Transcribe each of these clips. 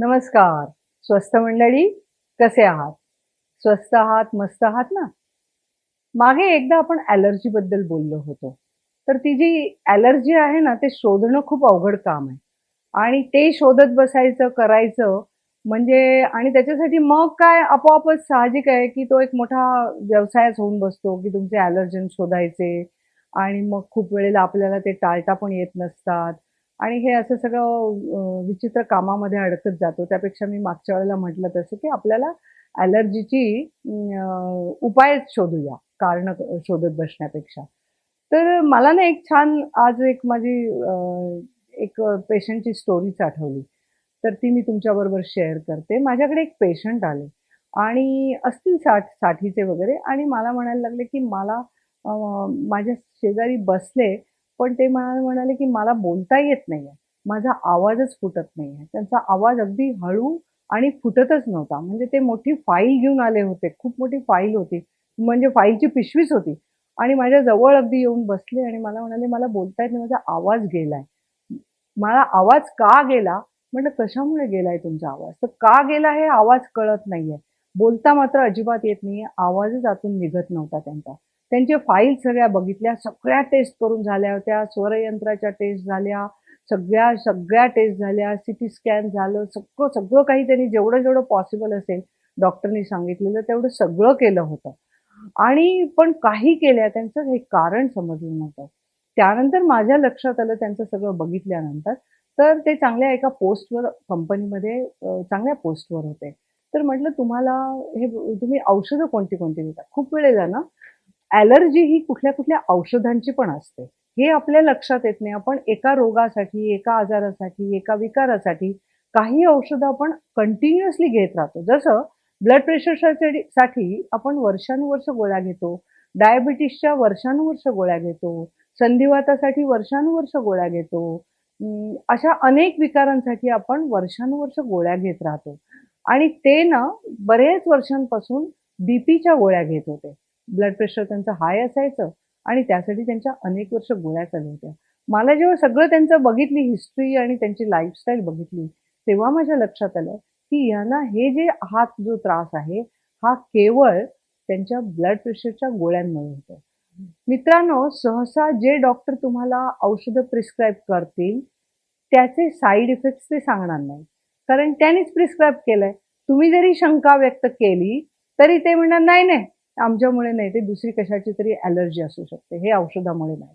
नमस्कार. स्वस्त मंडळी कसे आहात? स्वस्त आहात मस्त आहात ना? मागे एकदा आपण ॲलर्जीबद्दल बोललो होतो. तर ती जी ॲलर्जी आहे ना ते शोधणं खूप अवघड काम आहे. आणि ते शोधत बसायचं करायचं म्हणजे आणि त्याच्यासाठी मग काय आपोआपच साहजिक आहे की तो एक मोठा व्यवसायच होऊन बसतो की तुमचे ॲलर्जन शोधायचे आणि मग खूप वेळेला आपल्याला ते टाळता पण येत नसतात. आणि हे असं सगळं विचित्र कामामध्ये अडकत जातो. त्यापेक्षा मी मागच्या वेळेला म्हटलं तसं की आपल्याला ॲलर्जीची उपाय शोधूया कारण शोधत बसण्यापेक्षा. तर मला ना एक छान आज एक माझी एक पेशंटची स्टोरीच आठवली. तर ती मी तुमच्याबरोबर शेअर करते. माझ्याकडे एक पेशंट आले आणि असतील साठ साठीचे वगैरे आणि मला म्हणायला लागले की मला माझ्या शेजारी बसले पण ते म्हणाले म्हणाले की मला बोलता येत नाही आहे माझा आवाजच फुटत नाही आहे त्यांचा आवाज अगदी हळू आणि फुटतच नव्हता. म्हणजे ते मोठी फाईल घेऊन आले होते. खूप मोठी फाईल होती. म्हणजे फाईलची पिशवीच होती. आणि माझ्या जवळ अगदी येऊन बसले आणि मला म्हणाले मला बोलता येत नाही माझा आवाज गेलाय. मला आवाज का गेला? म्हटलं कशामुळे गेलाय तुमचा आवाज? तर का गेला हे आवाज कळत नाहीये. बोलता मात्र अजिबात येत नाही आवाजच आतून निघत नव्हता त्यांचा. त्यांचे फाईल सगळ्या बघितल्या सगळ्या टेस्ट करून झाल्या होत्या. स्वरयंत्राच्या टेस्ट झाल्या सगळ्या सगळ्या टेस्ट झाल्या सिटी स्कॅन झालं सगळं सगळं काही त्यांनी जेवढं जेवढं पॉसिबल असेल डॉक्टरनी सांगितलेलं तेवढं सगळं केलं होतं. आणि पण काही केल्या त्यांचं हे कारण समजलं नव्हतं. त्यानंतर माझ्या लक्षात आलं त्यांचं सगळं बघितल्यानंतर. तर ते चांगल्या एका पोस्टवर कंपनीमध्ये चांगल्या पोस्टवर होते. तर म्हटलं तुम्हाला हे तुम्ही औषधं कोणती कोणती देता? खूप वेळेला ना. ॲलर्जी ही कुठल्या कुठल्या औषधांची पण असते. हे आपल्या लक्षात येत नाही. आपण एका रोगासाठी एका आजारासाठी एका विकारासाठी काही औषधं आपण कंटिन्युअसली घेत राहतो. जसं ब्लड प्रेशरसाठी साठी आपण वर्षानुवर्ष गोळ्या घेतो. डायबिटीसच्या वर्षानुवर्ष गोळ्या घेतो. संधिवातासाठी वर्षानुवर्ष गोळ्या घेतो. अशा अनेक विकारांसाठी आपण वर्षानुवर्ष गोळ्या घेत राहतो. आणि ते ना बरेच वर्षांपासून बीपीच्या गोळ्या घेत होते. ब्लड प्रेशर त्यांचं हाय असायचं आणि त्यासाठी त्यांच्या अनेक वर्ष गोळ्या चालू होत्या. मला जेव्हा सगळं त्यांचं बघितली हिस्ट्री आणि त्यांची लाईफस्टाईल बघितली तेव्हा माझ्या लक्षात आलं की यांना हे जे हात जो त्रास आहे हा केवळ त्यांच्या ब्लड प्रेशरच्या गोळ्यांमुळे होतो. मित्रांनो सहसा जे डॉक्टर तुम्हाला औषधं प्रिस्क्राईब करतील त्याचे साईड इफेक्ट्स ते सांगणार नाही कारण त्यांनीच प्रिस्क्राईब केलंय. तुम्ही जरी शंका व्यक्त केली तरी ते म्हणणार नाही नाही आमच्यामुळे नाही ते दुसरी कशाची तरी ॲलर्जी असू शकते हे औषधामुळे नाही.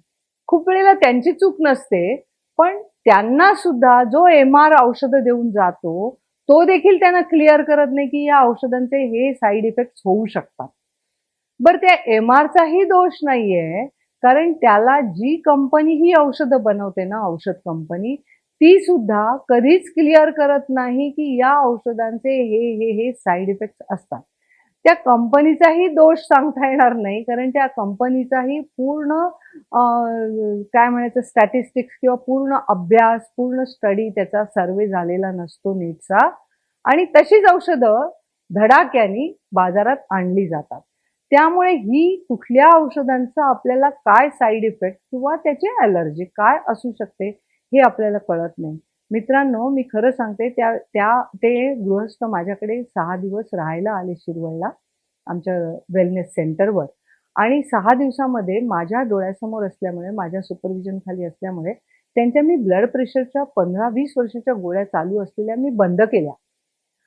खूप वेळेला त्यांची चूक नसते पण त्यांना सुद्धा जो एम आर औषधं देऊन जातो तो देखील त्यांना क्लिअर करत नाही की या औषधांचे हे साईड इफेक्ट होऊ शकतात. बरं त्या एम आरचाही दोष नाहीये कारण त्याला जी कंपनी ही औषधं बनवते ना औषध कंपनी ती सुद्धा कधीच क्लिअर करत नाही की या औषधांचे हे हे हे साईड इफेक्ट असतात. त्या कंपनीचाही दोष सांगता येणार नाही कारण त्या कंपनीचाही पूर्ण काय म्हणायचं स्टॅटिस्टिक्स किंवा पूर्ण अभ्यास पूर्ण स्टडी त्याचा सर्वे झालेला नसतो नीटचा. आणि तशीच औषधं धडाक्यानी बाजारात आणली जातात. त्यामुळे ही कुठल्या औषधांचा आपल्याला काय साईड इफेक्ट किंवा त्याची ॲलर्जी काय असू शकते हे आपल्याला कळत नाही. मित्रांनो मी खरं सांगते त्या त्या ते गृहस्थ माझ्याकडे सहा दिवस राहायला आले शिरवळला आमच्या वेलनेस सेंटरवर आणि सहा दिवसामध्ये माझ्या डोळ्यासमोर असल्यामुळे माझ्या सुपरविजन खाली असल्यामुळे त्यांच्या मी ब्लड प्रेशरच्या पंधरा वीस वर्षाच्या गोळ्या चालू असलेल्या मी बंद केल्या.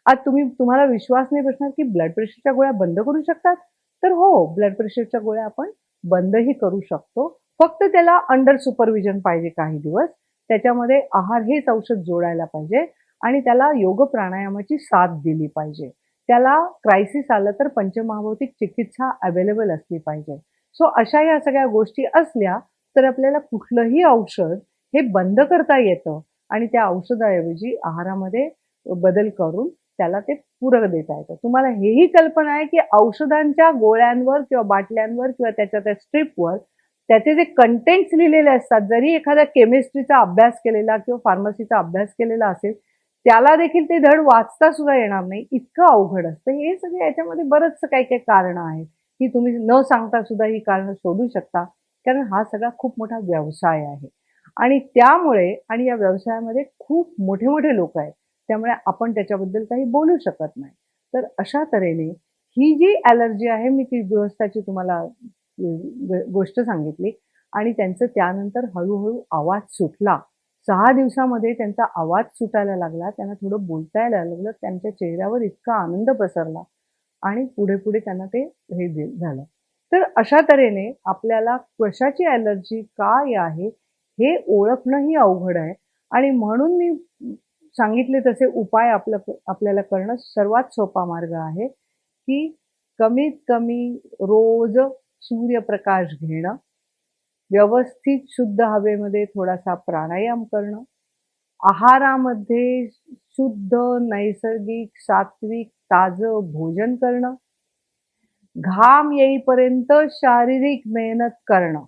आज तुम्ही तुम्हाला विश्वास नाही बसणार की ब्लड प्रेशरच्या गोळ्या बंद करू शकतात? तर हो ब्लड प्रेशरच्या गोळ्या आपण बंदही करू शकतो. फक्त त्याला अंडर सुपरविजन पाहिजे काही दिवस. त्याच्यामध्ये आहार हेच औषध जोडायला पाहिजे आणि त्याला योग प्राणायामाची साथ दिली पाहिजे. त्याला क्रायसिस आलं तर पंचमहाभौतिक चिकित्सा अवेलेबल असली पाहिजे. सो अशा या सगळ्या गोष्टी असल्या तर आपल्याला कुठलंही औषध हे बंद करता येतं आणि त्या औषधाऐवजी आहारामध्ये बदल करून त्याला ते पूरक देता येतं. तुम्हाला हेही कल्पना आहे की औषधांच्या गोळ्यांवर किंवा बाटल्यांवर किंवा त्याच्या त्या स्ट्रिपवर त्याचे जे कंटेंट्स लिहिलेले असतात जरी एखाद्या केमिस्ट्रीचा अभ्यास केलेला किंवा फार्मसीचा अभ्यास केलेला असेल त्याला देखील ते धड वाचता सुद्धा येणार नाही. इतकं अवघड असतं. हे सगळे याच्यामध्ये बरंचसं काही काही कारणं आहेत की तुम्ही न सांगता सुद्धा ही कारणं शोधू शकता. कारण हा सगळा खूप मोठा व्यवसाय आहे. आणि त्यामुळे आणि या व्यवसायामध्ये खूप मोठे मोठे लोक आहेत त्यामुळे आपण त्याच्याबद्दल काही बोलू शकत नाही. तर अशा तऱ्हेने ही जी ॲलर्जी आहे मी ती गृहस्थाची तुम्हाला गोष्ट सांगितली. आणि त्यांचं त्यानंतर हळूहळू आवाज सुटला. सहा दिवसामध्ये त्यांचा आवाज सुटायला लागला. त्यांना थोडं बोलता यायला लागलं. त्यांच्या चेहऱ्यावर इतका आनंद पसरला. आणि पुढे पुढे त्यांना ते हे झालं. तर अशा तऱ्हेने आपल्याला कशाची ॲलर्जी काय आहे हे ओळखणंही अवघड आहे. आणि म्हणून मी सांगितले तसे उपाय आपलं आपल्याला करणं सर्वात सोपा मार्ग आहे की कमीत कमी रोज सूर्यप्रकाश घेणं व्यवस्थित शुद्ध हवेमध्ये थोडासा प्राणायाम करणं आहारामध्ये शुद्ध नैसर्गिक सात्विक ताजं भोजन करणं घाम येईपर्यंत शारीरिक मेहनत करणं.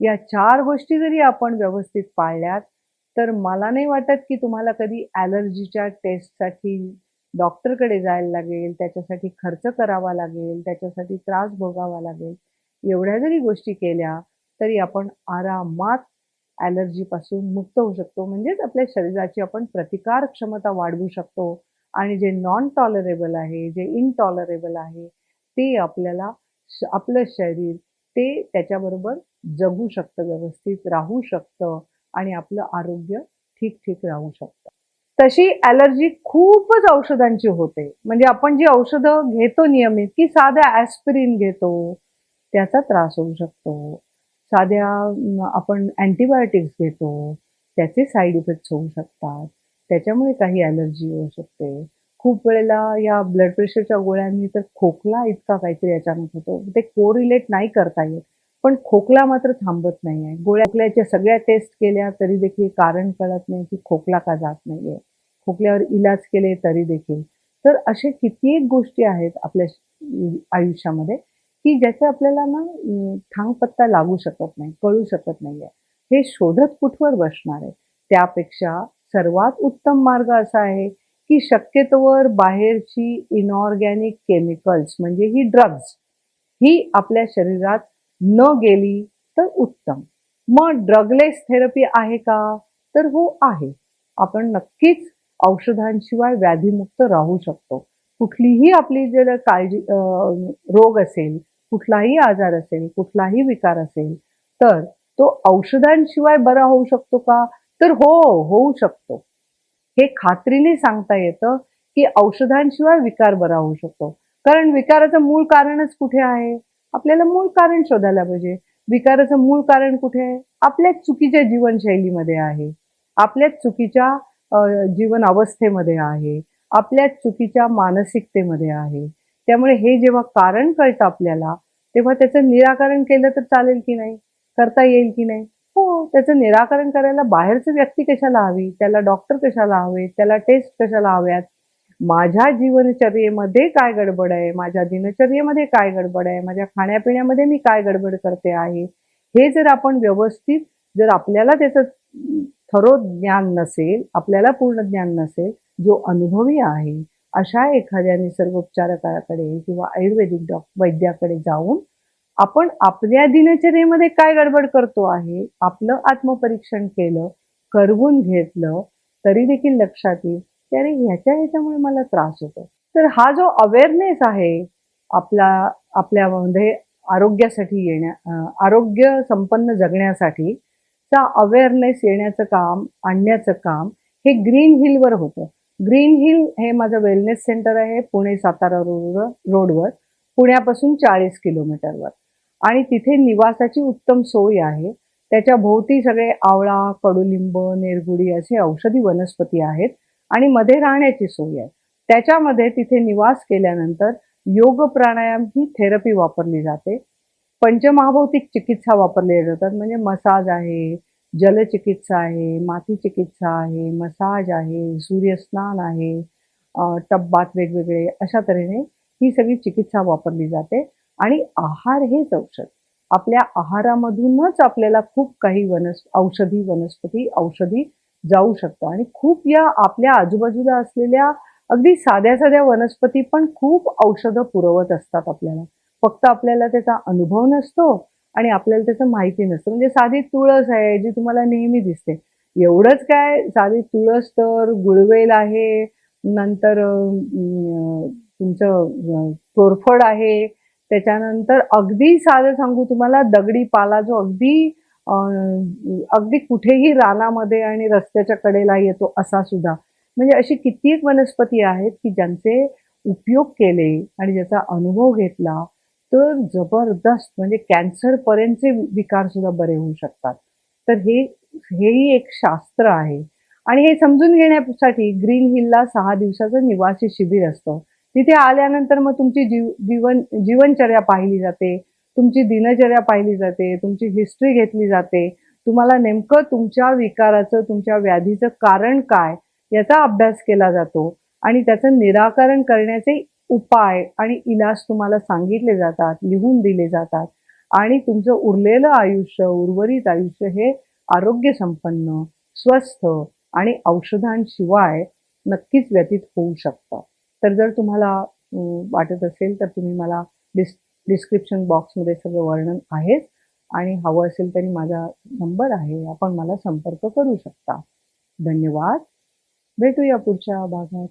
या चार गोष्टी जरी आपण व्यवस्थित पाळल्यात तर मला नाही वाटत की तुम्हाला कधी ॲलर्जीच्या टेस्टसाठी डॉक्टरकडे जायला लागेल त्याच्यासाठी खर्च करावा लागेल त्याच्यासाठी त्रास भोगावा लागेल एवढ्या जरी गोष्टी केल्या तरी आपण आरामात ॲलर्जीपासून मुक्त होऊ शकतो. म्हणजेच आपल्या शरीराची आपण प्रतिकार क्षमता वाढवू शकतो आणि जे नॉन टॉलरेबल आहे जे इनटॉलरेबल आहे ते आपल्याला आपलं शरीर ते त्याच्याबरोबर जगू शकतं व्यवस्थित राहू शकतं आणि आपलं आरोग्य ठीक ठीक राहू शकतं. तशी ॲलर्जी खूपच औषधांची होते. म्हणजे आपण जी औषधं घेतो नियमित की साध्या ॲस्पिरिन घेतो त्याचा त्रास होऊ शकतो. साध्या आपण अँटीबायोटिक्स घेतो त्याचे साईड इफेक्ट्स होऊ शकतात. त्याच्यामुळे काही ॲलर्जी होऊ शकते. खूप वेळेला या ब्लड प्रेशरच्या गोळ्यांनी तर खोकला इतका काहीतरी अचानक होतो. ते कोरिलेट नाही करता येत. पण खोकला मात्र थांबत नाही आहे गोळ्याकल्याच्या सगळ्या टेस्ट केल्या तरी देखील कारण कळत नाही की खोकला का जात नाहीये. खोकल्यावर इलाज केले तरी देखील. तर असे कित्येक गोष्टी आहेत आपल्या आयुष्यामध्ये की ज्याचा आपल्याला ना अं, थांगपत्ता लागू शकत नाही कळू शकत नाहीये. हे शोधत कुठवर बसणार आहे? त्यापेक्षा सर्वात उत्तम मार्ग असा आहे की शक्यतोवर बाहेरची इनऑर्गॅनिक केमिकल्स म्हणजे ही ड्रग्ज ही आपल्या शरीरात न गेली तर उत्तम. मग ड्रगलेस थेरपी आहे का? तर हो आहे. आपण नक्कीच औषधांशिवाय व्याधीमुक्त राहू शकतो. कुठलीही आपली जर काळजी रोग असेल कुठलाही आजार असेल कुठलाही विकार असेल तर तो औषधांशिवाय बरा होऊ शकतो का? तर हो होऊ शकतो. हे खात्रीने सांगता येतं की औषधांशिवाय विकार बरा होऊ शकतो. कारण विकाराचं मूळ कारणच कुठे आहे? आपल्याला मूळ कारण शोधायला पाहिजे. विकाराचं मूळ कारण कुठे? आहे आपल्याच चुकीच्या जीवनशैलीमध्ये आहे. आपल्याच चुकीच्या जीवन अवस्थेमध्ये आहे. आपल्याच चुकीच्या मानसिकतेमध्ये आहे. त्यामुळे हे जेव्हा कारण कळतं आपल्याला तेव्हा त्याचं निराकरण केलं तर चालेल की नाही? करता येईल की नाही? हो त्याचं निराकरण करायला बाहेरचं व्यक्ती कशाला हवी? त्याला डॉक्टर कशाला हवे? त्याला टेस्ट कशाला हव्यात? माझ्या जीवनचर्येमध्ये काय गडबड आहे? माझ्या दिनचर्येमध्ये काय गडबड आहे? माझ्या खाण्यापिण्यामध्ये मी काय गडबड करते आहे? हे जर आपण व्यवस्थित जर आपल्याला त्याचं थरो ज्ञान नसेल आपल्याला पूर्ण ज्ञान नसेल जो अनुभवी आहे अशा एखाद्या निसर्गोपचारकाकडे किंवा आयुर्वेदिक डॉक वैद्याकडे जाऊन आपण आपल्या दिनचर्येमध्ये काय गडबड करतो आहे आपलं आत्मपरीक्षण केलं करवून घेतलं तरी देखील लक्षात येईल की अरे ह्याच्या ह्याच्यामुळे मला त्रास होतो. तर हा जो अवेअरनेस आहे आपला आपल्यामध्ये आरोग्यासाठी येण्या आरोग्य संपन्न जगण्यासाठी चा अवेअरनेस येण्याचं काम आणण्याचं काम हे ग्रीन हिलवर होतं. ग्रीन हिल हे माझं वेलनेस सेंटर आहे पुणे सातारा रोड रोडवर पुण्यापासून चाळीस किलोमीटरवर. आणि तिथे निवासाची उत्तम सोय आहे. त्याच्या भोवती सगळे आवळा कडुलिंब नेरगुडी असे औषधी वनस्पती आहेत. आणि मध्ये राहण्याची सोय आहे. त्याच्यामध्ये तिथे निवास केल्यानंतर योग प्राणायाम ही थेरपी वापरली जाते. पंचमहाभौतिक चिकित्सा वापरल्या जातात. म्हणजे मसाज आहे जलचिकित्सा आहे माती चिकित्सा आहे मसाज आहे सूर्यस्नान आहे टब्बात वेगवेगळे अशा तऱ्हेने ही सगळी चिकित्सा वापरली जाते. आणि आहार हेच औषध. आपल्या आहारामधूनच आपल्याला खूप काही वनस औषधी वनस्पती औषधी जाऊ शकतं. आणि खूप या आपल्या आजूबाजूला असलेल्या अगदी साध्या साध्या वनस्पती पण खूप औषधं पुरवत असतात आपल्याला. फक्त आपल्याला त्याचा अनुभव नसतो आणि आपल्याला त्याचं माहिती नसतं. म्हणजे साधी तुळस आहे जी तुम्हाला नेहमी दिसते. एवढंच काय साधी तुळस तर गुळवेल आहे नंतर तुमचं कोरफड आहे. त्याच्यानंतर अगदी साधं सांगू तुम्हाला दगडी पाला जो अगदी अगदी कुठेही रानामध्ये आणि रस्त्याच्या कडेला येतो असा सुद्धा. म्हणजे अशी कित्येक वनस्पती आहेत की ज्यांचे उपयोग केले आणि ज्याचा अनुभव घेतला तर जबरदस्त म्हणजे कॅन्सर पर्यंतचे विकार सुद्धा बरे होऊ शकतात. तर हे हेही एक शास्त्र आहे. आणि हे समजून घेण्यासाठी ग्रीन हिलला सहा दिवसाचं निवासी शिबिर असतं. तिथे आल्यानंतर मग तुमची जीव जीवन जीवनचर्या पाहिली जाते. तुमची दिनचर्या पाहिली जाते तुमची हिस्ट्री घेतली जाते. तुम्हाला नेमकं तुमच्या विकाराचं तुमच्या व्याधीचं कारण काय याचा अभ्यास केला जातो. आणि त्याचं निराकरण करण्याचे उपाय आणि इलाज तुम्हाला सांगितले जातात लिहून दिले जातात. आणि तुमचं उरलेलं आयुष्य उर्वरित आयुष्य हे आरोग्य संपन्न स्वस्थ आणि औषधांशिवाय नक्कीच व्यतीत होऊ शकतं. तर जर तुम्हाला वाटत असेल तर तुम्ही मला डिस् डिस्क्रिप्शन बॉक्समध्ये सगळं वर्णन आहेच. आणि हवं असेल तरी माझा नंबर आहे आपण मला संपर्क करू शकता. धन्यवाद. भेटूया पुढच्या भागात.